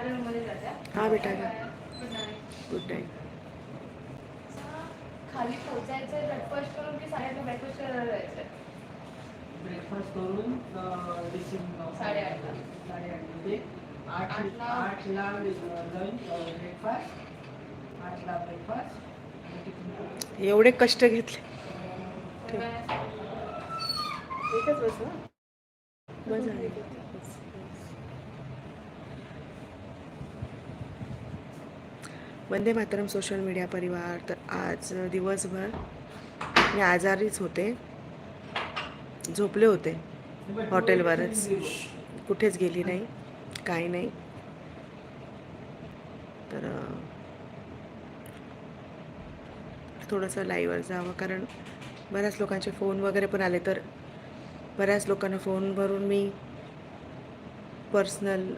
हा बेटा good night good night खाली पोचायचं ब्रेकफास्ट करून की ब्रेकफास्ट करायला जायचं ब्रेकफास्ट करून रिसिव्ह साडेआठला. साडेआठ आठ आठला. आठला. लंच ब्रेकफास्ट आठला ब्रेकफास्ट एवढे कष्ट घेतले. एकच बस बस झाली वंदे मातरम सोशल मीडिया परिवार तर आज दिवसभर मी आजारीच होते. झोपले होते. हॉटेलवरच. कुठेच गेली नाही. काही नाही. तर थोडंसं लाईव्हवर जावं. कारण बऱ्याच लोकांचे फोन वगैरे पण आले. तर बऱ्याच लोकांना फोनवरून मी पर्सनल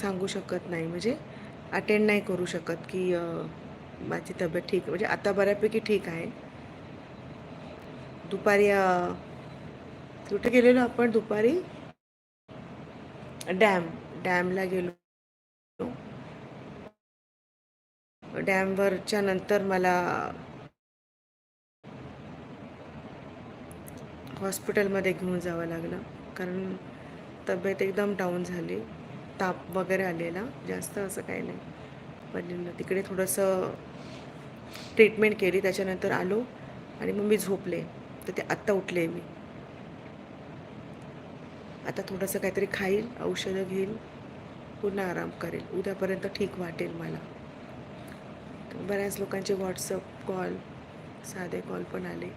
सांगू शकत नाही. म्हणजे अटेंड नाही करू शकत की माझी तब्येत ठीक म्हणजे आता बऱ्यापैकी ठीक आहे. दुपारी कुठे गेलेलो आपण दुपारी? डॅम डॅमला गेलो. डॅमवरच्या नंतर मला हॉस्पिटलमध्ये घेऊन जावं लागलं. कारण तब्येत एकदम डाऊन झाली. ताप वगैरे आलेला जास्त असं काही नाही. पण तिकडे थोडंसं ट्रीटमेंट केली त्याच्यानंतर आलो आणि मग मी झोपले. तर ते आत्ता उठले मी. आता थोडंसं काहीतरी खाईल औषधं घेईल पुन्हा आराम करेल. उद्यापर्यंत ठीक वाटेल मला. बऱ्याच लोकांचे व्हॉट्सअप कॉल साधे कॉल पण आले.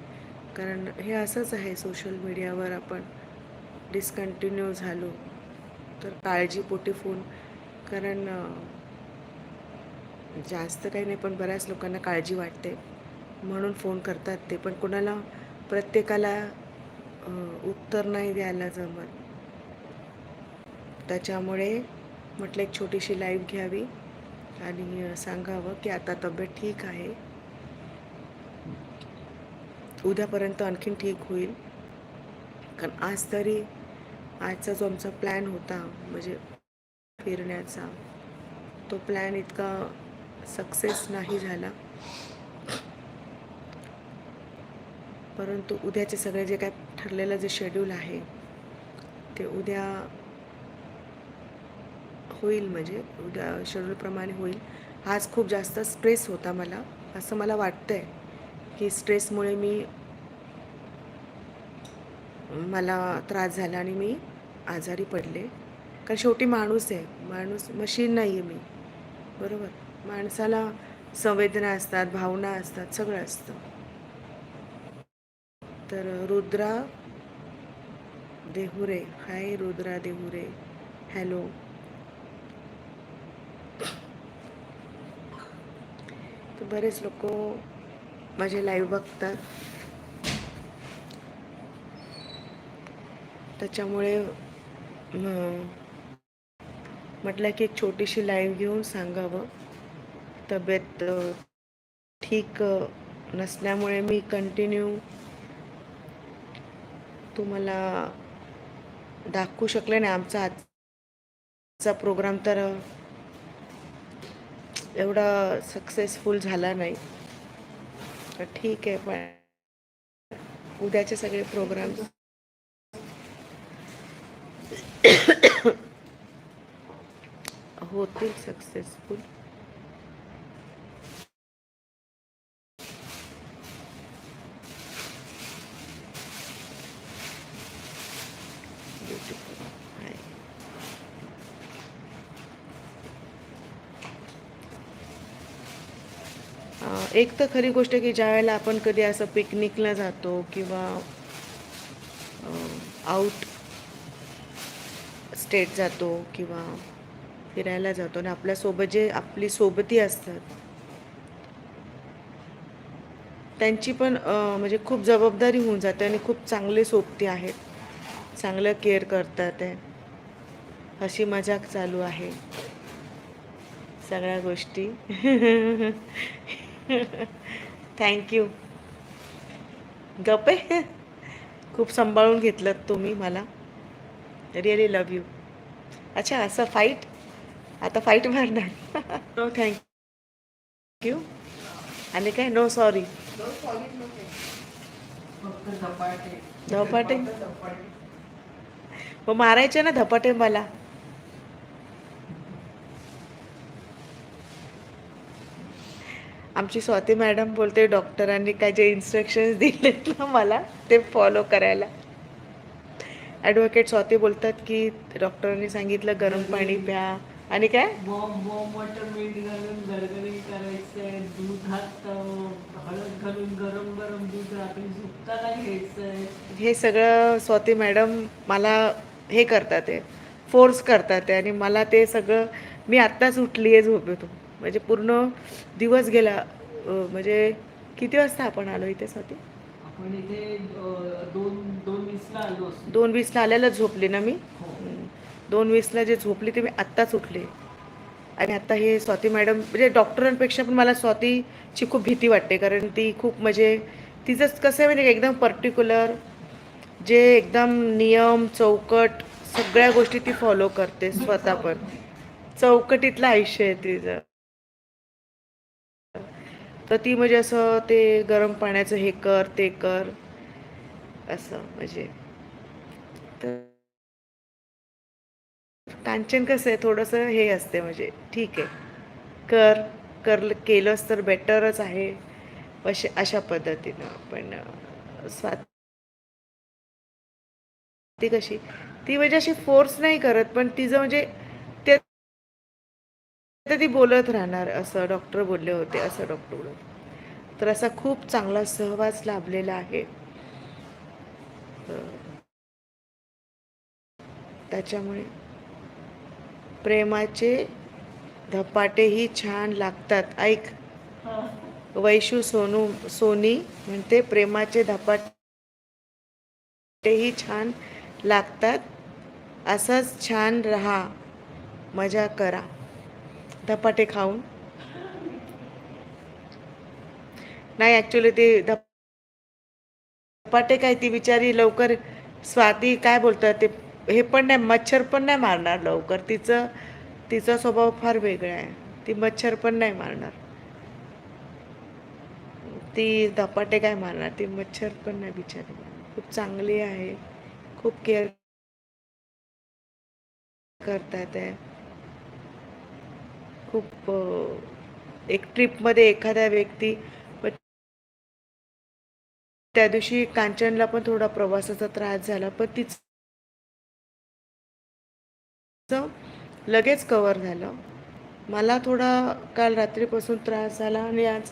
कारण हे असंच आहे सोशल मीडियावर आपण डिस्कंटिन्यू झालो. तर काळजीपोटी फोन. कारण जास्त काही नाही पण बऱ्याच लोकांना काळजी वाटते. म्हणून फोन करतात ते. पण कोणाला प्रत्येकाला उत्तर नाही द्यायला जमत. त्याच्यामुळे म्हटलं एक छोटीशी लाईव्ह घ्यावी. आणि सांगावं की आता तब्येत ठीक आहे. उद्यापर्यंत आणखीन ठीक होईल. कारण आज तरी आजचा जो आमचा प्लॅन होता म्हणजे फिरण्याचा तो प्लॅन इतका सक्सेस नाही झाला. परंतु उद्याचे सगळे जे काय ठरलेलं जे शेड्यूल आहे ते उद्या होईल म्हणजे उद्या शेड्यूलप्रमाणे होईल. आज खूप जास्त स्ट्रेस होता मला असं मला वाटतंय. की स्ट्रेसमुळे मी मला त्रास झाला आणि मी आजारी पडले. कारण शेवटी माणूस आहे. माणूस मशीन नाही आहे मी. बरोबर? माणसाला संवेदना असतात भावना असतात सगळं असतं. तर रुद्रा देहुरे हाय रुद्रा देहुरे. हॅलो. तर बरेच लोक माझे लाईव्ह बघतात. त्याच्यामुळे म्हटलं की एक छोटीशी लाईव्ह घेऊन सांगावं. तब्येत ठीक नसल्यामुळे मी कंटिन्यू तुम्हाला दाखवू शकले नाही. आमचा आजचा प्रोग्राम तर एवढा सक्सेसफुल झाला नाही. तर ठीक आहे पण उद्याचे सगळे प्रोग्राम होतील सक्सेसफुल एक तर खरी गोष्ट की ज्या वेळेला आपण कधी असं पिकनिकला जातो किंवा आउट स्टेट जातो किंवा फिरायला जातो आणि आपल्यासोबत जे आपली सोबती असतात त्यांची पण म्हणजे खूप जबाबदारी होऊन जाते आणि खूप चांगले सोबती आहेत. चांगलं केअर करतात आहे अशी मजाक चालू आहे. सगळ्या गोष्टी. थँक्यू गपे खूप सांभाळून घेतलं तुम्ही मला. रिअली लव यू अच्छा असं फाईट आता फाईट मारणार. नो थँक्यू आणि काय? नो सॉरी धपाटे? मग मारायचे ना धपाटे मला. आमची स्वाती मॅडम बोलते डॉक्टरांनी काय जे इन्स्ट्रक्शन्स दिलेत ना मला ते फॉलो करायला. ॲडव्होकेट स्वाती बोलतात की डॉक्टरांनी सांगितलं गरम पाणी प्या. आणि काय? बॉम्ब बॉम्ब वॉटर मीठ घालून गरगरी करायचंय दुधात अं, हळद घालून गरम गरम दूध रात्री झुकताना घ्यायचंय. हे सगळं स्वाती मॅडम मला हे करतात आहे फोर्स करतात आहे आणि मला ते सगळं मी आत्ताच उठली आहे झोपेतून. म्हणजे पूर्ण दिवस गेला म्हणजे किती वाजता आपण आलो इथे स्वाती? दोन वीसला आलो असतो. दोन वीसला आल्यालाच झोपली ना मी? हो. दोन वीसला जे झोपली ते मी आत्ताच उठले. आणि आता हे स्वाती मॅडम म्हणजे डॉक्टरांपेक्षा पण मला स्वातीची खूप भीती वाटते कारण ती खूप म्हणजे तिचं कसं आहे म्हणजे एकदम पर्टिक्युलर जे एकदम नियम चौकट सगळ्या गोष्टी ती फॉलो करते स्वतः पण. चौकटीतलं आयुष्य आहे तिचं. तर ती म्हणजे असं ते गरम पाण्याचं हे कर ते कर. असं म्हणजे. तर कांचन कसं आहे? थोडंसं हे असते म्हणजे. ठीक आहे. कर कर केलंच तर बेटरच आहे. अशा अशा पद्धतीनं पण अं, स्वाती कशी? ती म्हणजे अशी फोर्स नाही करत पण तिचं म्हणजे तर ती बोलत राहणार असं डॉक्टर बोलले होते असं डॉक्टर बोलत. तर असा खूप चांगला सहवास लाभलेला आहे. त्याच्यामुळे प्रेमाचे धपाटेही छान लागतात. ऐक. वैशू सोनू सोनी म्हणते प्रेमाचे धपाटेही छान लागतात. असंच छान रहा. मजा करा. धपाटे खाऊन. नाही ॲक्च्युली ते धपाटे काय ती बिचारी लवकर स्वाती काय बोलतात ते हे पण नाही मच्छर पण नाही मारणार लवकर. तिचं तिचा स्वभाव फार वेगळा आहे. ती मच्छर पण नाही मारणार. ती धपाटे काय मारणार? ती मच्छर पण नाही बिचारी खूप चांगली आहे. खूप केअर करतात आहे खूप एक ट्रिपमध्ये एखाद्या व्यक्ती त्या दिवशी कांचनला पण थोडा प्रवासाचा त्रास झाला पण तिचं लगेच कवर झालं. मला थोडा काल रात्रीपासून त्रास झाला आणि आज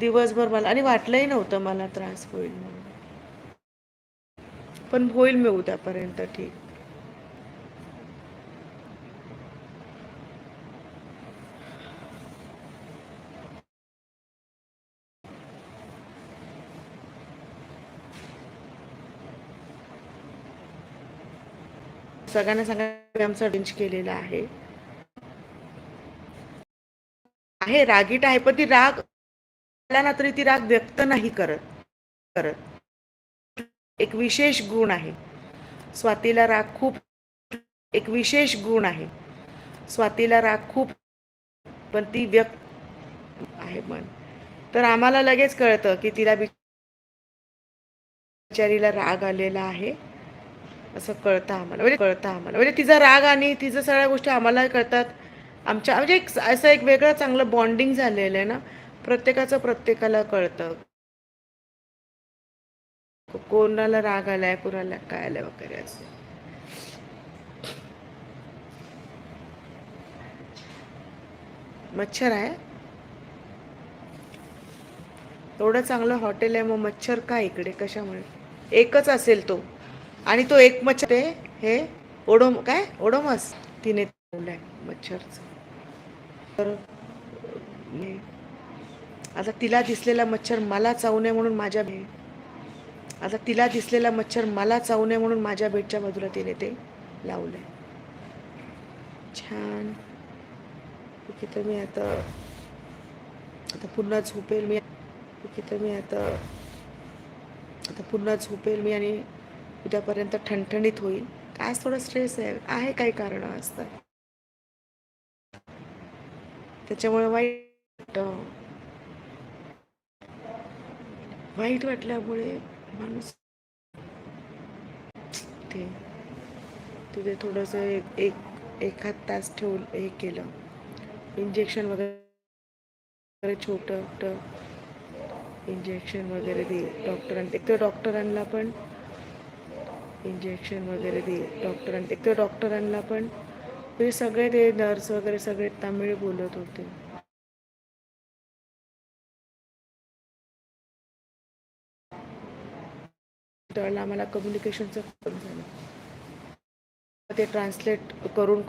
दिवसभर मला आणि वाटलंही नव्हतं मला त्रास होईल म्हणून. पण होईल मी उद्यापर्यंत ठीक. सगळ्यांना सांगा आमचा अरेंज केलेला आहे. आहे रागीट आहे पण ती राग आला ना तरी ती राग व्यक्त नाही करत करत. एक विशेष गुण आहे. स्वातीला राग खूप एक विशेष गुण आहे. स्वातीला राग खूप पण ती व्यक्त आहे मन. तर आम्हाला लगेच कळतं की तिला बिचारीला राग आलेला आहे. असं कळतं आम्हाला. म्हणजे कळतं आम्हाला. म्हणजे तिचा राग आणि तिचं सगळ्या गोष्टी आम्हाला कळतात. आमच्या म्हणजे एक असं एक वेगळं चांगलं बॉन्डिंग झालेलं आहे ना प्रत्येकाचं प्रत्येकाला कळतं. कोणाला राग आलाय कोणाला काय आलाय वगैरे असं. मच्छर आहे? एवढं चांगलं हॉटेल आहे मग मच्छर का इकडे? कशामुळे? एकच असेल तो. आणि तो एक मच्छर आहे हे ओडोम काय? ओडोमस. तिने ठेवलं आहे मच्छरचं. तर आता तिला दिसलेला मच्छर मला चावू नये म्हणून माझ्या आता तिला दिसलेला मच्छर मला चावू नये म्हणून माझ्या बेडच्या बाजूला तिने ते लावलंय. छान. ठीक आहे तर मी आता आता पुन्हा झोपेल मी. ठीक आहे तर मी आता आता पुन्हा झोपेल मी आणि उद्यापर्यंत ठणठणीत होईल. आज थोडं स्ट्रेस आहे. आहे काही कारण असतात त्याच्यामुळे वाईट वाईट वाटल्यामुळे माणूस ते तिथे थोडंसं एक एक एखाद तास ठेवून हे केलं. इंजेक्शन वगैरे छोटं इंजेक्शन वगैरे दे डॉक्टरांना एक तर डॉक्टरांना पण इंजेक्शन वगैरे दे डॉक्टरांना एक तर डॉक्टरांना पण ते सगळे ते नर्स वगैरे सगळे तामिळ बोलत होते. त्यावेळेला आम्हाला कम्युनिकेशनचं प्रॉब्लेम झालं. ते ट्रान्सलेट करून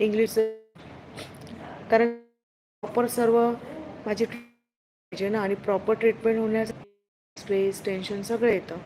इंग्लिश कारण प्रॉपर सर्व माझी पाहिजे ना आणि प्रॉपर ट्रीटमेंट होण्यास स्ट्रेस टेन्शन सगळं येतं.